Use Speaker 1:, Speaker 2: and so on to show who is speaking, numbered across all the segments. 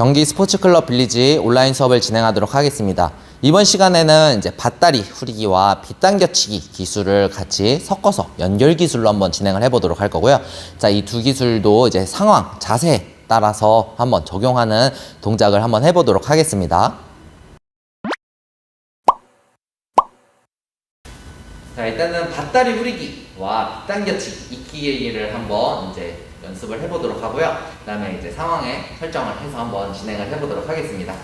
Speaker 1: 경기 스포츠클럽 빌리지 온라인 수업을 진행하도록 하겠습니다. 이번 시간에는 이제 밭다리 후리기와 빗당겨치기 기술을 같이 섞어서 연결 기술로 한번 진행을 해보도록 할 거고요. 자, 이 두 기술도 이제 상황, 자세에 따라서 한번 적용하는 동작을 한번 해보도록 하겠습니다. 자, 일단은 밭다리 후리기와 빗당겨치기 이끼기를 한번 이제 연습을 해보도록 하고요. 그 다음에 이제 상황에 설정을 해서 한번 진행을 해보도록 하겠습니다.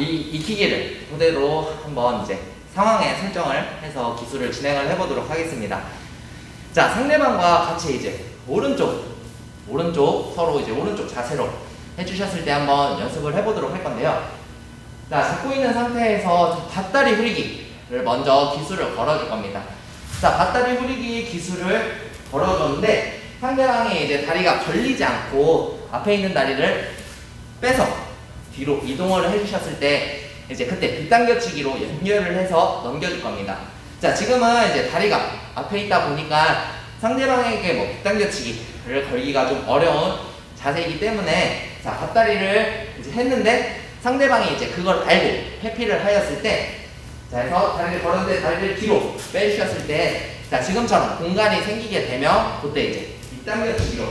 Speaker 1: 자, 이 익히기를 토대로 한번 이제 상황에 설정을 해서 기술을 진행을 해보도록 하겠습니다. 자, 상대방과 같이 이제 오른쪽, 오른쪽 서로 이제 오른쪽 자세로 해주셨을 때 한번 연습을 해보도록 할 건데요. 자, 잡고 있는 상태에서 밭다리 후리기를 먼저 기술을 걸어줄 겁니다. 자, 밭다리 후리기 기술을 걸어줬는데 상대방이 이제 다리가 걸리지 않고 앞에 있는 다리를 빼서 뒤로 이동을 해주셨을 때 이제 그때 빗당겨치기로 연결을 해서 넘겨줄 겁니다. 자, 지금은 이제 다리가 앞에 있다 보니까 상대방에게 뭐 빗당겨치기를 걸기가 좀 어려운 자세이기 때문에 자, 밭다리를 이제 했는데 상대방이 이제 그걸 알고 회피를 하였을 때 자, 해서 다리를 걸었는데 다리를 뒤로 빼주셨을 때 자, 지금처럼 공간이 생기게 되면 그때 이제 빗당겨치기로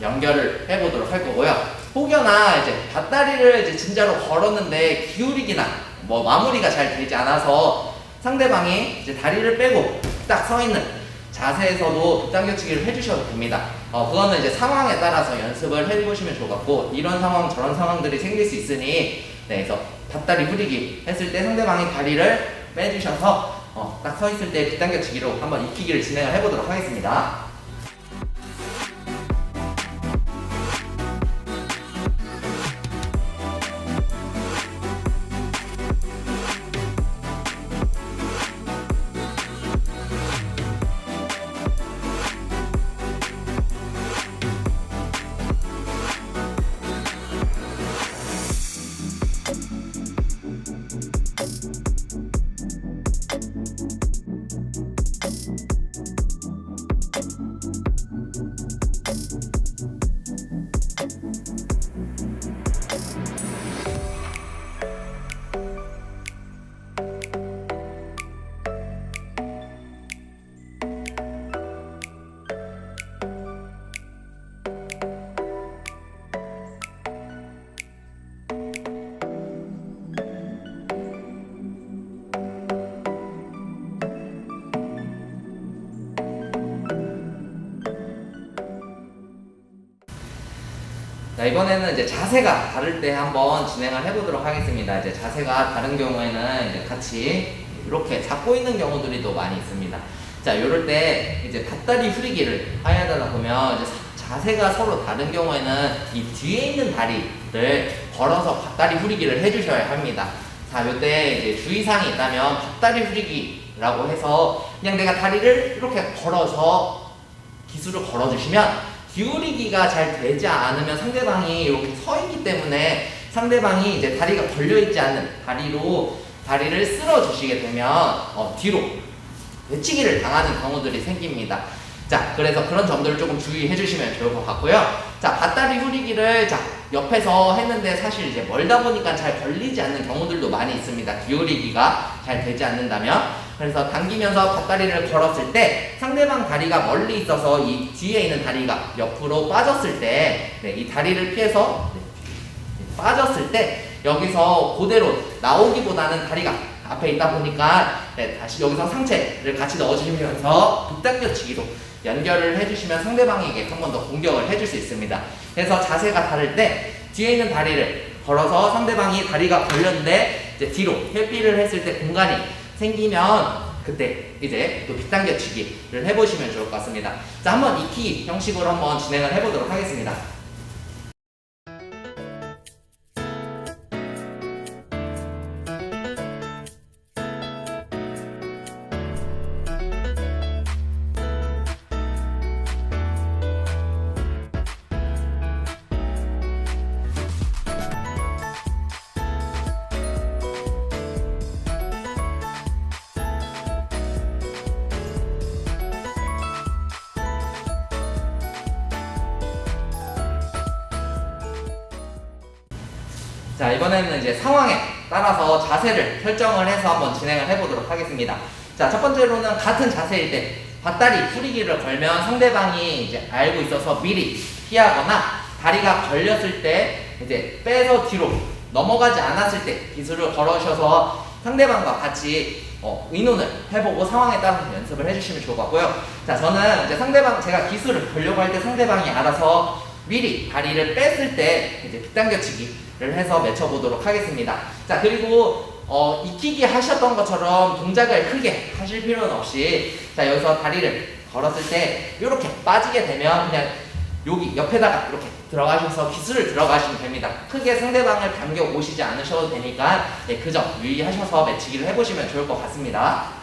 Speaker 1: 연결을 해보도록 할 거고요. 혹여나 이제 밭다리를 이제 진짜로 걸었는데 기울이기나 뭐 마무리가 잘 되지 않아서 상대방이 이제 다리를 빼고 딱 서 있는 자세에서도 빗당겨치기를 해주셔도 됩니다. 어, 그거는 이제 상황에 따라서 연습을 해보시면 좋을 것 같고 이런 상황 저런 상황들이 생길 수 있으니 네, 그래서 밭다리 후리기 했을 때 상대방이 다리를 빼주셔서 어, 딱 서 있을 때 빗당겨치기로 한번 익히기를 진행을 해보도록 하겠습니다. 자, 이번에는 이제 자세가 다를 때 한번 진행을 해보도록 하겠습니다. 이제 자세가 다른 경우에는 이제 같이 이렇게 잡고 있는 경우들이 또 많이 있습니다. 자, 이럴 때 이제 밭다리 후리기를 해야 되다 보면 이제 사- 자세가 서로 다른 경우에는 이 뒤에 있는 다리를 걸어서 밭다리 후리기를 해주셔야 합니다. 자, 요때 이제 주의사항이 있다면 밭다리 후리기라고 해서 그냥 내가 다리를 이렇게 걸어서 기술을 걸어주시면 기울이기가 잘 되지 않으면 상대방이 이렇게 서 있기 때문에 상대방이 이제 다리가 걸려 있지 않는 다리로 다리를 쓸어 주시게 되면 어, 뒤로 외치기를 당하는 경우들이 생깁니다. 자, 그래서 그런 점들을 조금 주의해 주시면 좋을 것 같고요. 자, 밭다리 후리기를 자, 옆에서 했는데 사실 이제 멀다 보니까 잘 걸리지 않는 경우들도 많이 있습니다. 기울이기가 잘 되지 않는다면. 그래서 당기면서 밭다리를 걸었을 때 상대방 다리가 멀리 있어서 이 뒤에 있는 다리가 옆으로 빠졌을 때, 네, 이 다리를 피해서 네, 빠졌을 때 여기서 그대로 나오기보다는 다리가 앞에 있다 보니까 네, 다시 여기서 상체를 같이 넣어주시면서 빗당겨치기로 연결을 해주시면 상대방에게 한 번 더 공격을 해줄 수 있습니다. 그래서 자세가 다를 때 뒤에 있는 다리를 걸어서 상대방이 다리가 걸렸는데 이제 뒤로 회피를 했을 때 공간이 생기면 그때 이제 또 빗당겨치기를 해보시면 좋을 것 같습니다. 자, 한번 익히기 형식으로 한번 진행을 해보도록 하겠습니다. 자 이번에는 이제 상황에 따라서 자세를 설정을 해서 한번 진행을 해보도록 하겠습니다. 자첫 번째로는 같은 자세일 때 밧다리 풀이기를 걸면 상대방이 이제 알고 있어서 미리 피하거나 다리가 걸렸을 때 이제 빼서 뒤로 넘어가지 않았을 때 기술을 걸으셔서 상대방과 같이 어, 의논을 해보고 상황에 따라서 연습을 해주시면 좋을 것 같고요. 자 저는 이제 상대방 제가 기술을 걸려고 할 때 상대방이 알아서 미리 다리를 뺐을 때 이제 빗당겨치기를 해서 맺혀보도록 하겠습니다. 자 그리고 어, 익히기 하셨던 것처럼 동작을 크게 하실 필요는 없이 자 여기서 다리를 걸었을 때 이렇게 빠지게 되면 그냥 여기 옆에다가 이렇게 들어가셔서 기술을 들어가시면 됩니다. 크게 상대방을 당겨 오시지 않으셔도 되니까 네, 그점 유의하셔서 매치기를 해보시면 좋을 것 같습니다.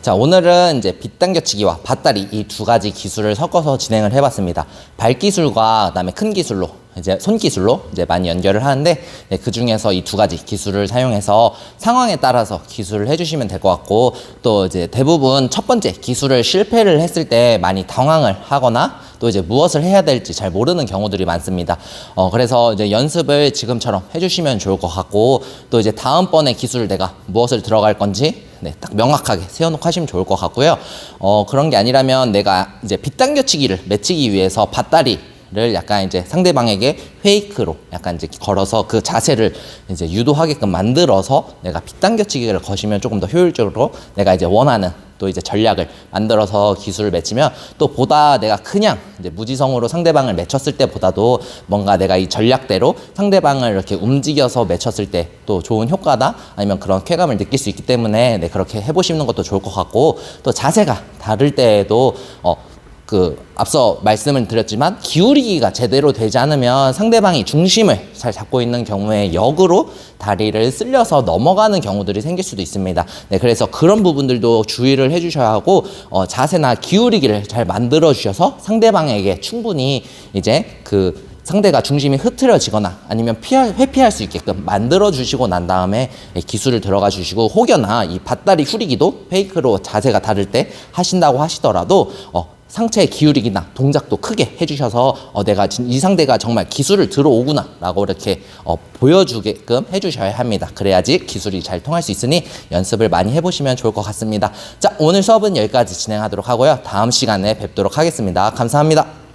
Speaker 1: 자, 오늘은 이제 빗당겨치기와 밧다리 이 두 가지 기술을 섞어서 진행을 해봤습니다. 발 기술과 그다음에 큰 기술로 이제 손 기술로 이제 많이 연결을 하는데 네, 그 중에서 이 두 가지 기술을 사용해서 상황에 따라서 기술을 해주시면 될 것 같고 또 이제 대부분 첫 번째 기술을 실패를 했을 때 많이 당황을 하거나 또 이제 무엇을 해야 될지 잘 모르는 경우들이 많습니다. 어, 그래서 이제 연습을 지금처럼 해주시면 좋을 것 같고 또 이제 다음번에 기술 내가 무엇을 들어갈 건지 네, 딱 명확하게 세워놓고 하시면 좋을 것 같고요. 어, 그런 게 아니라면 내가 이제 빗당겨치기를 맺히기 위해서 밧다리 를 약간 이제 상대방에게 페이크로 약간 이제 걸어서 그 자세를 이제 유도하게끔 만들어서 내가 빗당겨치기를 거시면 조금 더 효율적으로 내가 이제 원하는 또 이제 전략을 만들어서 기술을 맺히면 또 보다 내가 그냥 이제 무지성으로 상대방을 맺혔을 때보다도 뭔가 내가 이 전략대로 상대방을 이렇게 움직여서 맺혔을 때 또 좋은 효과다? 아니면 그런 쾌감을 느낄 수 있기 때문에 네, 그렇게 해보시는 것도 좋을 것 같고 또 자세가 다를 때에도 어, 그 앞서 말씀을 드렸지만 기울이기가 제대로 되지 않으면 상대방이 중심을 잘 잡고 있는 경우에 역으로 다리를 쓸려서 넘어가는 경우들이 생길 수도 있습니다. 네, 그래서 그런 부분들도 주의를 해주셔야 하고 어, 자세나 기울이기를 잘 만들어 주셔서 상대방에게 충분히 이제 그
Speaker 2: 상대가 중심이 흐트러지거나 아니면 피할, 회피할 수 있게끔 만들어 주시고 난 다음에 예, 기술을 들어가 주시고 혹여나 이 밭다리 후리기도 페이크로 자세가 다를 때 하신다고 하시더라도 어, 상체의 기울이기나 동작도 크게 해주셔서 어, 내가 진- 이 상대가 정말 기술을 들어오구나 라고 이렇게 어, 보여주게끔 해주셔야 합니다. 그래야지 기술이 잘 통할 수 있으니 연습을 많이 해보시면 좋을 것 같습니다. 자 오늘 수업은 여기까지 진행하도록 하고요. 다음 시간에 뵙도록 하겠습니다. 감사합니다.